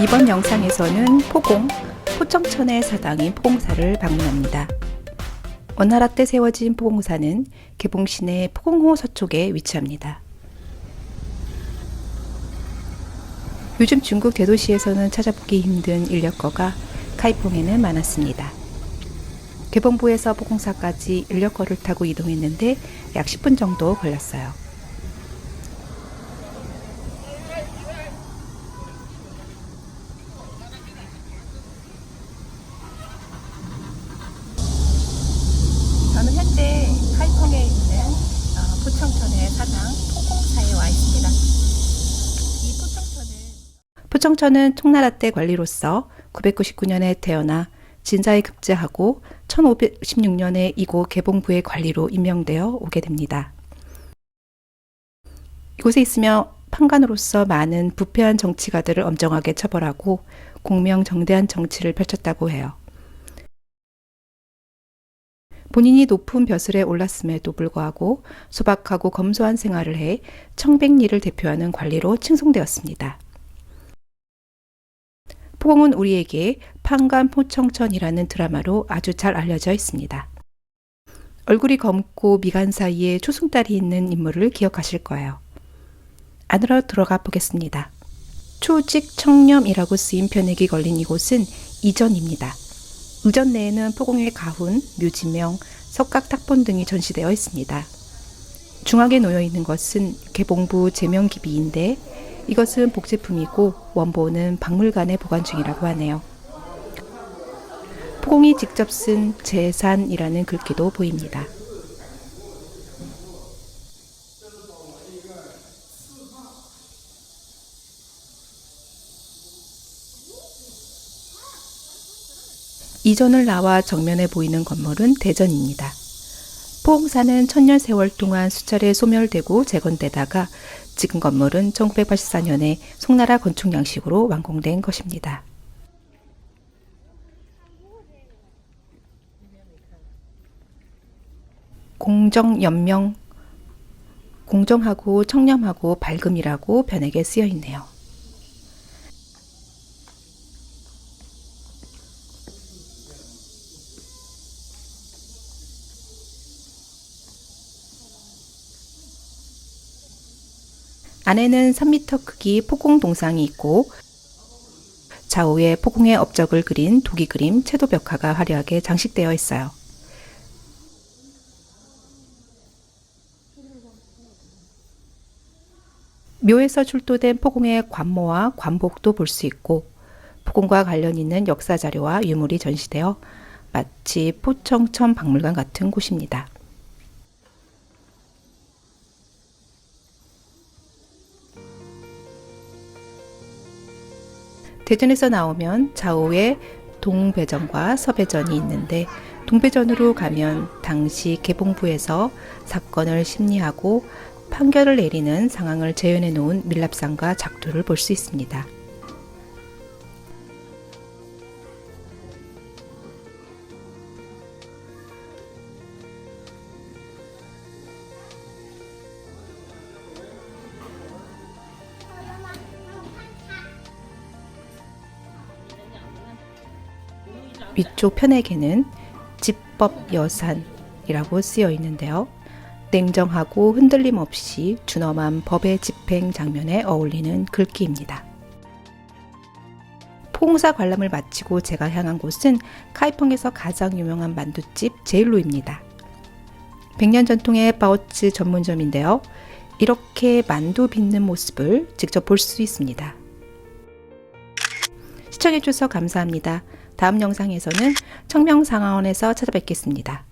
이번 영상에서는 포공, 포청천의 사당인 포공사를 방문합니다. 원나라 때 세워진 포공사는 개봉 시내 포공호 서쪽에 위치합니다. 요즘 중국 대도시에서는 찾아보기 힘든 인력거가 카이퐁에는 많았습니다. 개봉부에서 포공사까지 인력거를 타고 이동했는데 약 10분 정도 걸렸어요. 저는 현재 카이펑에 있는 어, 포청천의 사당 포공사에 와 있습니다. 이 포청천은 포청천은 청나라 때 관리로서 999년에 태어나 진자에 급제하고 1516년에 이곳 개봉부의 관리로 임명되어 오게 됩니다. 이곳에 있으며 판관으로서 많은 부패한 정치가들을 엄정하게 처벌하고 공명정대한 정치를 펼쳤다고 해요. 본인이 높은 벼슬에 올랐음에도 불구하고 소박하고 검소한 생활을 해 청백리를 대표하는 관리로 칭송되었습니다. 포공은 우리에게 판관포청천이라는 드라마로 아주 잘 알려져 있습니다. 얼굴이 검고 미간 사이에 초승달이 있는 인물을 기억하실 거예요. 안으로 들어가 보겠습니다. 초직 청렴이라고 쓰인 편액이 걸린 이곳은 이전입니다. 의전 내에는 포공의 가훈, 묘지명, 석각 탁본 등이 전시되어 있습니다. 중앙에 놓여 있는 것은 개봉부 제명기비인데 이것은 복제품이고 원본은 박물관에 보관 중이라고 하네요. 포공이 직접 쓴 재산이라는 글귀도 보입니다. 이전을 나와 정면에 보이는 건물은 대전입니다. 포옹사는 천년 세월 동안 수차례 소멸되고 재건되다가 지금 건물은 1984년에 송나라 건축 양식으로 완공된 것입니다. 공정 연명 공정하고 청렴하고 밝음이라고 변에게 쓰여 있네요. 안에는 3m 크기 포공 동상이 있고 좌우에 포공의 업적을 그린 도기 그림 채도 벽화가 화려하게 장식되어 있어요. 묘에서 출토된 포공의 관모와 관복도 볼 수 있고 포공과 관련 있는 역사 자료와 유물이 전시되어 마치 포청천 박물관 같은 곳입니다. 대전에서 나오면 좌우에 동배전과 서배전이 있는데 동배전으로 가면 당시 개봉부에서 사건을 심리하고 판결을 내리는 상황을 재현해 놓은 밀랍상과 작두를 볼 수 있습니다. 위쪽 편에게는 집법 여산이라고 쓰여 있는데요. 냉정하고 흔들림 없이 준엄한 법의 집행 장면에 어울리는 글귀입니다. 포공사 관람을 마치고 제가 향한 곳은 카이펑에서 가장 유명한 만두집 제일로입니다. 100년 전통의 바오츠 전문점인데요. 이렇게 만두 빚는 모습을 직접 볼 수 있습니다. 시청해주셔서 감사합니다. 다음 영상에서는 청명상하원에서 찾아뵙겠습니다.